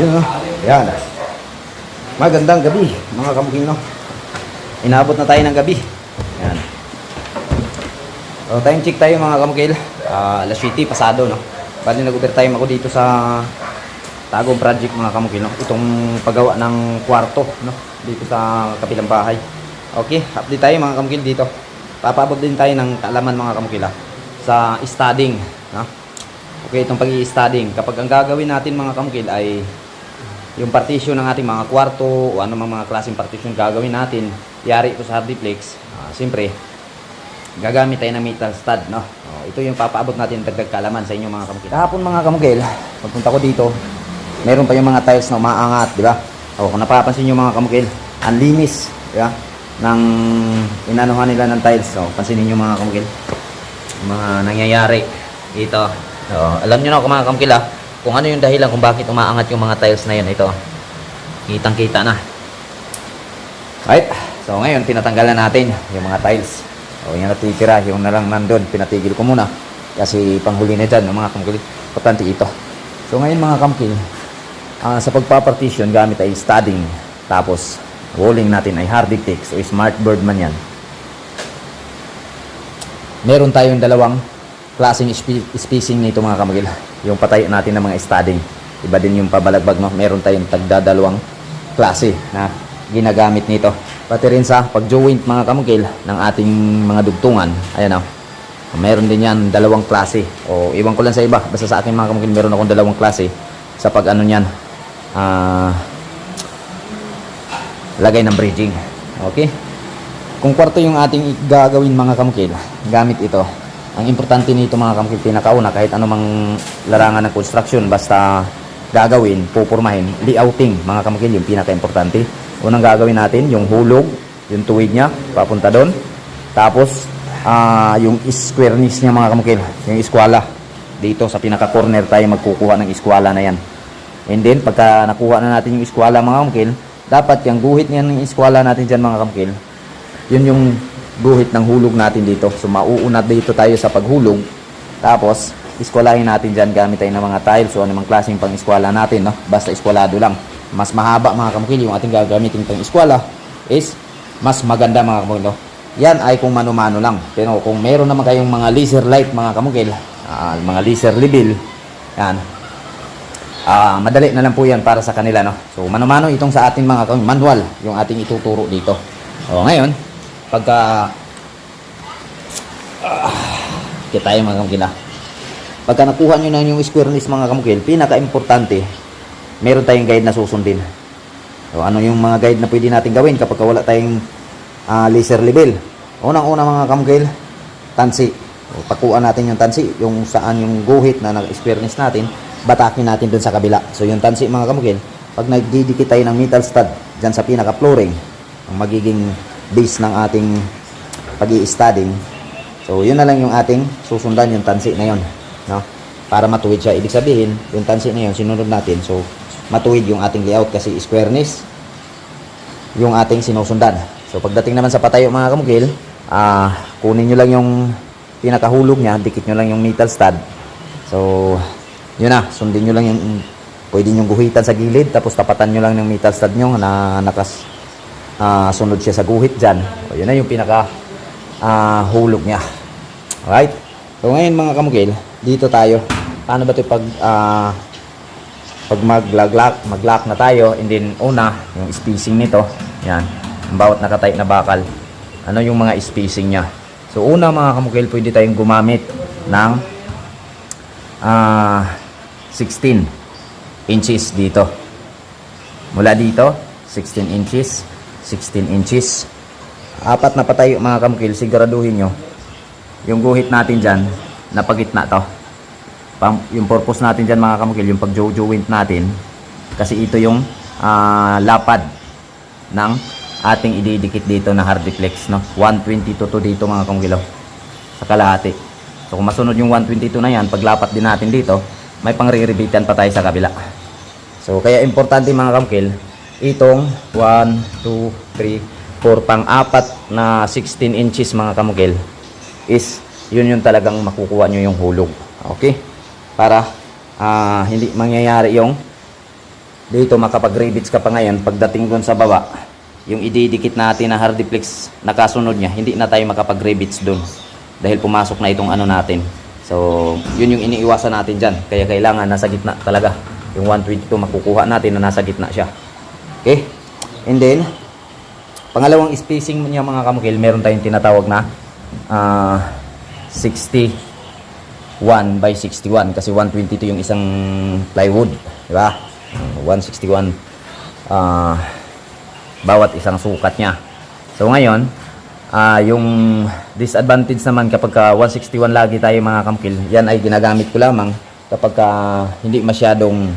Yun o. Yan. Magandang gabi, mga kamukil, no? Inabot na tayo ng gabi. Yan. So, time check tayo, mga kamukil. Ah, alas 7, pasado, no? Bali, nag-overtime ako dito sa Tagong Project, mga kamukil, no? Itong paggawa ng kwarto, no? Dito sa kapilang bahay. Okay, update tayo, mga kamukil, dito. Papaabot din tayo ng kaalaman, mga kamukil, ah, sa studying, no? Okay, itong pag-i-studying. Kapag ang gagawin natin mga kamukil ay yung partition ng ating mga kwarto o ano mga, mga klaseng partition gagawin natin, yari ito sa hardiplex, ah, siyempre, gagamit tayo ng metal stud, no? Oh, ito yung papaabot natin dagdag kaalaman sa inyo mga kamukil. Kahapon mga kamukil, pagpunta ko dito, meron pa yung mga tiles na umaangat, di ba? O, kung napapansin nyo mga kamukil, ang linis, di ba? Ng inanuhan nila ng tiles. So, pansinin nyo mga kamukil. Mga nangyayari dito. So, alam nyo na ako mga kamukil ah, kung ano yung dahilan kung bakit umaangat yung mga tiles na yun. Ito, kitang kita na. Right? So, ngayon, tinatanggalan natin yung mga tiles. O, yung natitira, yung na lang nandun, pinatigil ko muna. Kasi panghuli na dyan, mga kamukil. Importante ito. So, ngayon mga kamukil, ah, sa pagpapartition, gamit ay studding. Tapos, walling natin ay Harditex o Smart Bird man yan. Meron tayong dalawang klaseng spacing nito mga kamagil. Yung patayo natin ng mga studding. Iba din yung pabalagbag, no? Meron tayong tagdadalawang klase na ginagamit nito. Pati rin sa pag-joint mga kamagil ng ating mga dugtungan. Ayan o. Meron din yan dalawang klase. O iwan ko lang sa iba. Basta sa akin mga kamagil, meron akong dalawang klase sa pag ano niyan. Ah... lagay ng bridging. Okay? Kung kwarto yung ating gagawin mga kamukil, gamit ito. Ang importante nito mga kamukil, pinakauna kahit anumang larangan ng construction, basta gagawin, pupurmahin, layouting mga kamukil, yung pinaka-importante. Unang gagawin natin, yung hulog, yung tuwid niya, papunta doon. Tapos, ah yung squareness niya mga kamukil, yung iskwala. Dito sa pinaka-corner tayo magkukuha ng iskwala na yan. And then, pagka nakuha na natin yung iskwala mga kamukil, dapat yung guhit niya ng iskwala natin dyan mga kamukil, yun yung guhit ng hulog natin dito. So, mauunat dito tayo sa paghulog. Tapos, iskwalahin natin dyan gamit tayo ng mga tiles o anumang klaseng pang iskwala natin, no? Basta iskwalado lang. Mas mahaba mga kamukil, yung ating gagamitin pang iskwala is mas maganda mga kamukil, no? Yan ay kung mano-mano lang. Pero kung meron naman kayong mga laser light mga kamukil, ah, mga laser level, yan, Ah, madali na lang po 'yan para sa kanila no. So mano-mano itong sa ating mga manual, yung ating ituturo dito. O ngayon, pagka ah, kita tayo mga kamukil. Pagka nakuha nyo na yung squareness mga kamukil, pinaka-importante, meron tayong guide na susundin. So ano yung mga guide na pwede natin gawin kapag wala tayong ah, laser level? Unang-una mga kamukil, tansi. O, pakuan natin yung tansi, yung saan yung guhit na nag-squareness natin, batakin natin dun sa kabila. So yung tansi mga kamukil, pag nagdidikit tayo ng metal stud dyan sa pinaka-flooring, ang magiging base ng ating pag studding so yun na lang yung ating susundan yung tansi na yun. No? Para matuwid siya. Ibig sabihin, yung tansi na yun, sinunod natin. So, matuwid yung ating layout kasi squareness yung ating sinusundan. So, pagdating naman sa patayo mga kamukil, ah kunin nyo lang yung pinakahulog niya, dikit nyo lang yung metal stud. So, yun na, sundin nyo lang yung pwede nyo guhitan sa gilid, tapos tapatan nyo lang ng metal stud nyo na nakas ah, sunod siya sa guhit dyan. So, yun na yung pinaka ah, hulog niya. Alright? So, ngayon mga kamukil, dito tayo. Paano ba ito pag ah, pag mag-lock, mag-lock na tayo, and then una, yung spacing nito, yan, ang bawat nakatype na bakal, ano yung mga spacing niya. So, una mga kamukil, pwede tayong gumamit ng ah 16 inches dito. Mula dito, 16 inches, 16 inches. Apat na patayo mga kamukil, siguraduhin nyo, yung guhit natin dyan, napagitna to. Pang, yung purpose natin dyan mga kamukil, yung pag-joint natin, kasi ito yung ah, lapad ng ating ididikit dito na hardiplex, no? 122 to dito mga kamukil, oh, sa kalahati. So kung masunod yung 122 na yan, paglapat din natin dito, may pang-re-rebitan pa tayo sa kabila. So kaya importante mga kamukil, itong 1, 2, 3, 4, pang-apat na 16 inches mga kamukil is yun yung talagang makukuha nyo yung hulog. Okay? Para ah, hindi mangyayari yung dito makapag-rivets ka pa ngayon pagdating doon sa baba yung ididikit natin na hardiplex na kasunod niya hindi na tayo makapag-rivets doon dahil pumasok na itong ano natin. So yun yung iniiwasan natin dyan. Kaya kailangan nasa gitna talaga. Yung 122 makukuha natin na nasa gitna siya okay and then pangalawang spacing niya mga kamukil meron tayong tinatawag na ah 61 by 61 kasi 122 yung isang plywood di ba? 161 ah bawat isang sukat niya. So ngayon ah yung disadvantage naman kapag ka 161 lagi tayo mga kamkil yan ay ginagamit ko lamang kapag ka hindi masyadong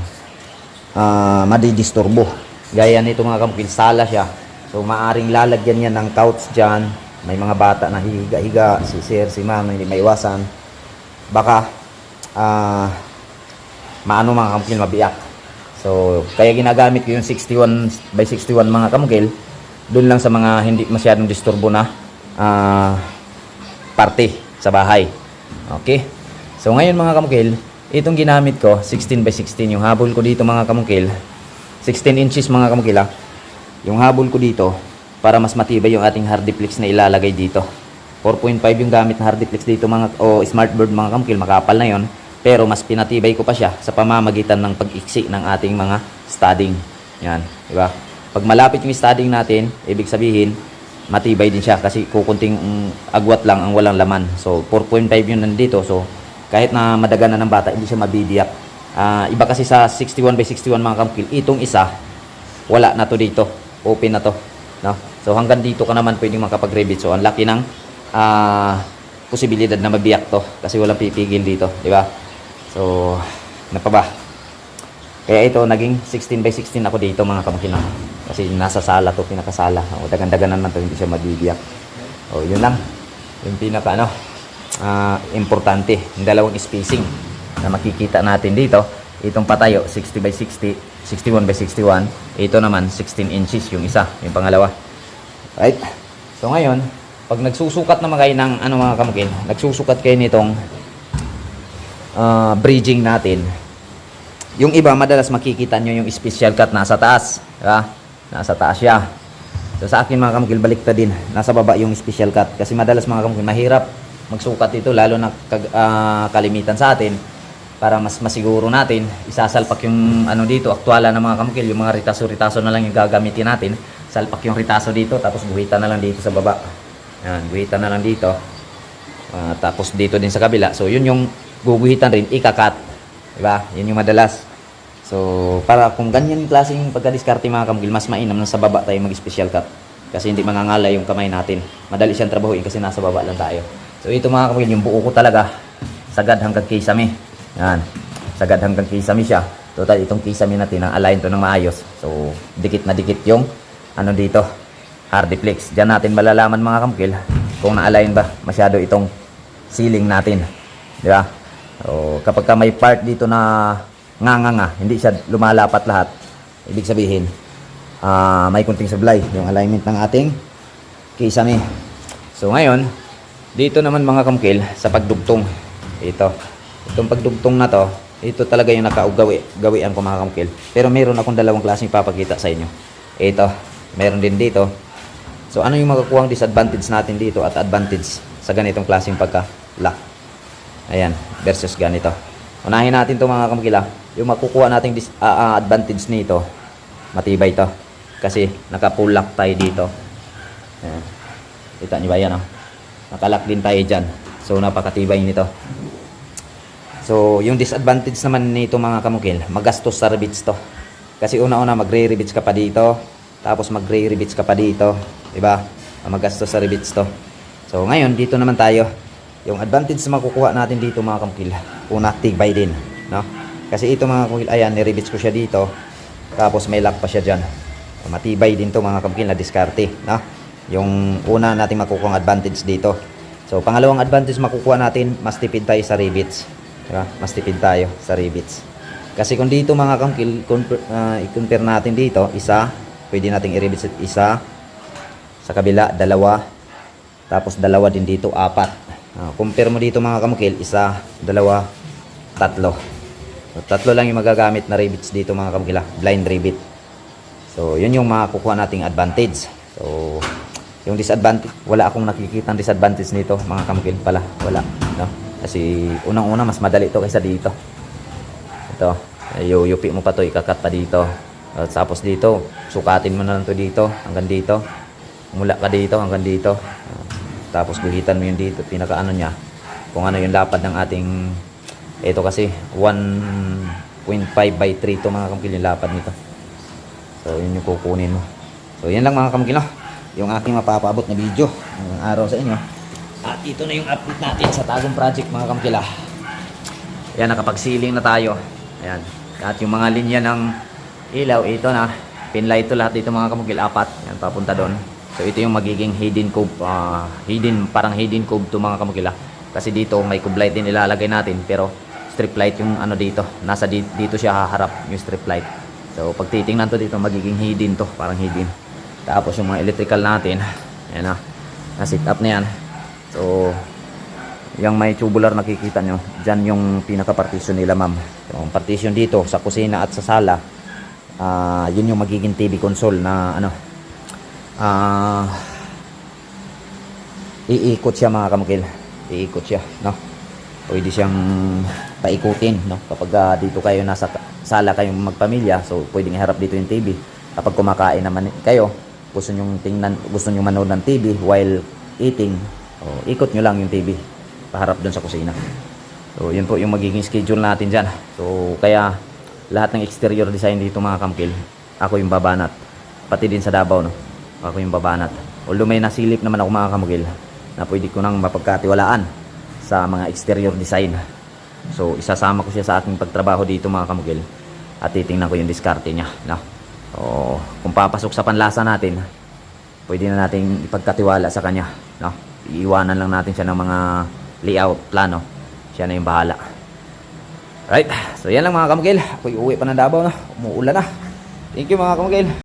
ah madidisturbo gaya nito mga kamkil sala siya. So maaring lalagyan yan ng couch dyan. May mga bata na higa-higa si sir si ma'am hindi maiwasan. Baka ah maano mga kamkil mabiyak. So kaya ginagamit ko yung 61 by 61 mga kamkil doon lang sa mga hindi masyadong disturbo na ah parte sa bahay. Okay? So ngayon mga kamukil itong ginamit ko 16 by 16 yung habol ko dito mga kamukil 16 inches mga kamukil ah. yung habol ko dito para mas matibay yung ating hardiplex na ilalagay dito. 4.5 yung gamit na hardiplex dito mga o smartboard mga kamukil makapal na yon pero mas pinatibay ko pa siya sa pamamagitan ng pag-iksi ng ating mga studding. Yan di ba? Pag malapit yung studding natin ibig sabihin matibay din siya kasi kukunting agwat lang ang walang laman. So 4.5 yun nandito. So kahit na madaganan ng bata hindi siya mabibiyak Ah, iba kasi sa 61 by 61 mga kamukil itong isa wala na to dito. Open na to no? So hanggang dito ka naman pwedeng makapag-revit so ang laki ng ah, posibilidad na mabiyak to kasi walang pipigil dito di ba? So ano pa ba? Kaya ito naging 16 by 16 ako dito mga kamukil kasi nasa sala to pinakasala. O dagan-dagan naman to hindi siya mabibiyak. O yun lang. Yung pinaka ano ah, importante yung dalawang spacing na makikita natin dito itong patayo 60 by 60 61 by 61 ito naman 16 inches yung isa yung pangalawa. Right? So ngayon pag nagsusukat naman kayo ng ano mga kamukil nagsusukat kayo nitong ah, bridging natin yung iba madalas makikita nyo yung special cut nasa taas diba? nasa taas siya. So sa akin mga kamukil baliktad din nasa baba yung special cut. Kasi madalas mga kamukil mahirap magsukat ito lalo na kag- ah, kalimitan sa atin para mas masiguro natin isasalpak yung ano dito aktwala ng mga kamukil yung mga ritaso-ritaso na lang yung gagamitin natin. Salpak yung ritaso dito tapos guhitan na lang dito sa baba. Yan guhitan na lang dito. Ah, tapos dito din sa kabila. So yun yung guguhitan rin ikakat. Diba? Yun yung madalas. So para kung ganyan yung klaseng pagka-diskarte mga kamukil mas mainam na sa baba tayo mag-special cut. Kasi hindi mangangala yung kamay natin. Madali siyang trabahuin kasi nasa baba lang tayo. So ito mga kamukil yung buo ko talaga. Sagad hanggang kisame yan. Sagad hanggang kisame siya. Total itong kisame natin ang align to ng maayos. So dikit na dikit yung ano dito hardiplex diyan natin malalaman mga kamukil kung na-align ba masyado itong ceiling natin. Di ba? So kapag ka may part dito na nga nga nga hindi siya lumalapat lahat ibig sabihin ah may kunting sablay yung alignment ng ating kisame so ngayon dito naman mga kamukil sa pagdugtong. Ito itong pagdugtong na to ito talaga yung nakaugawi gawian ko mga kamukil pero meron akong dalawang klaseng papakita sa inyo. Ito meron din dito. So ano yung makukuha disadvantage natin dito at advantage sa ganitong klaseng pagka lock ayan versus ganito. Unahin natin to mga kamukila yung makukuha nating dis- ah, ah, advantage nito matibay to. Kasi naka full lock tayo dito. Ayan. kita nyo ba yan oh? nakalock din tayo dyan. So napakatibay nito So, yung disadvantage naman nito mga kamukil, magastos sa rivets to. Kasi una-una magre-rivets ka pa dito, tapos magre-rivets ka pa dito, 'di ba? Magastos sa rivets to. So, ngayon dito naman tayo. Yung advantage na makukuha natin dito mga kamukil, una tibay din, no? Kasi ito mga kamukil, ayan, ni-rivets ko siya dito. Tapos may lock pa siya diyan. Matibay din to mga kamukil na diskarte, no? Yung una nating makukuha advantage dito. So, pangalawang advantage makukuha natin, mas tipid tayo sa rivets. Diba? Mas tipid tayo sa rivets. Kasi kung dito mga kamkil, compare, ah, i-compare natin dito, isa, pwede nating i-rivets isa. Sa kabila, dalawa. Tapos dalawa din dito, apat. Ah, compare mo dito mga kamkil, isa, dalawa, tatlo. So, tatlo lang yung magagamit na rivets dito mga kamukil ah, blind rivet. So, yun yung makukuha nating advantage. So, yung disadvantage, wala akong nakikita disadvantage nito, mga kamukil pala. Wala, no? Kasi unang-una mas madali to kaysa dito. Ito, yuyupi mo pa to, ikakat pa dito. At tapos dito, sukatin mo na lang to dito, hanggang dito. Mula ka dito hanggang dito. Tapos guhitan mo yun dito, pinakaano niya. Kung ano yung lapad ng ating, ito kasi 1.5 by 3 to mga kamukil yung lapad nito. So, yun yung kukunin mo. So, yan lang mga kamukil, no? Yung aking mapapaabot na video ngayong araw sa inyo. At ito na yung update natin sa Tagong Project mga kamukil, ah. Ayan, nakapagsiling na tayo. Ayan. At yung mga linya ng ilaw, ito na. Pinlight to lahat dito mga kamukil, apat. Ayan, papunta doon. So, ito yung magiging hidden cove. ah, hidden, parang hidden cove to mga kamukil, ah. Kasi dito, may cove light din ilalagay natin. Pero, strip light yung ano dito. Nasa di- dito siya haharap, yung strip light. So, pag titingnan to dito, magiging hidden to. Parang hidden. Tapos, yung mga electrical natin. Ayan na. Na-sit up na yan. So, yung may tubular nakikita nyo, dyan yung pinaka-partition nila ma'am. Yung partition dito sa kusina at sa sala, ah yun yung magiging TV console na ano, ah iikot siya mga kamukil. Iikot siya, no? Pwede siyang paikutin, no? Kapag ah, dito kayo nasa sala kayong magpamilya, so pwedeng iharap dito yung TV. Kapag kumakain naman kayo, gusto nyo tingnan, gusto nyo manood ng TV while eating, oh, ikot nyo lang yung TV paharap doon sa kusina. So, yun po yung magiging schedule natin dyan. So, kaya lahat ng exterior design dito mga kamkil, ako yung babanat. Pati din sa Davao, no? Ako yung babanat. Although may nasilip naman ako mga kamkil na pwede ko nang mapagkatiwalaan sa mga exterior design. So, isasama ko siya sa aking pagtrabaho dito mga kamukil at titingnan ko yung diskarte niya. No? So, kung papasok sa panlasa natin, pwede na nating ipagkatiwala sa kanya. No? Iiwanan lang natin siya ng mga layout, plano. Siya na yung bahala. Right, so yan lang mga kamukil. Ako'y uwi pa ng Davao na. Umuulan na. Thank you mga kamukil.